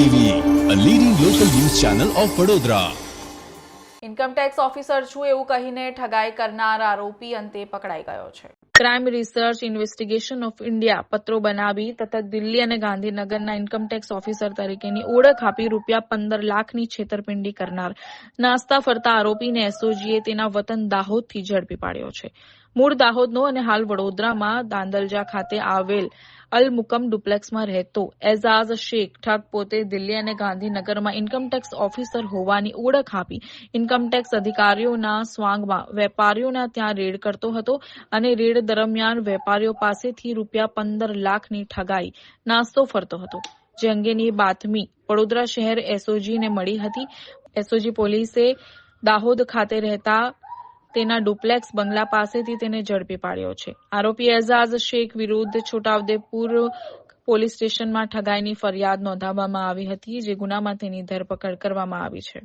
TV a leading local news channel of Vadodara income tax officer છું એવું કહીને ઠગાઈ કરનાર આરોપી અંતે પકડાઈ ગયો છે. Crime research investigation of India પત્રો બનાવી તથા દિલ્હી અને ગાંધીનગરના ઇન્કમટેક્સ ઓફિસર તરીકેની ઓળખ આપી રૂપિયા પંદર લાખની છેતરપિંડી કરનાર. નાસ્તા ફરતા આરોપીને એસઓજીએ તેના વતન દાહોદથી ઝડપી પાડ્યો છે. મૂળ દાહોદનો અને હાલ વડોદરામાં દાંદલજા ખાતે આવેલ અલ મુકમ ડુપ્લેક્સમાં રહેતો એઝાઝ શેખ ઠગ પોતે દિલ્હી અને ગાંધીનગરમાં ઇન્કમટેક્સ ઓફિસર હોવાની ઓળખ આપી. ઇન્કમટેક્સ અધિકારીઓના સ્વાંગમાં વેપારીઓના ત્યાં રેડ કરતો હતો અને રેડ દરમિયાન વેપારીઓ પાસેથી રૂપિયા પંદર લાખની ઠગાઈ, નાસ્તો ફરતો હતો. જે અંગેની બાતમી વડોદરા શહેર એસઓજીને મળી હતી. એસઓજી પોલીસે દાહોદ ખાતે રહેતા તેના ડુપ્લેક્સ બંગલા પાસેથી તેને ઝડપી પાડ્યો છે. આરોપી એઝાઝ શેખ વિરુદ્ધ છોટાઉદેપુર પોલીસ સ્ટેશનમાં ઠગાઈની ફરિયાદ નોંધાવવામાં આવી હતી, જે ગુનામાં તેની ધરપકડ કરવામાં આવી છે.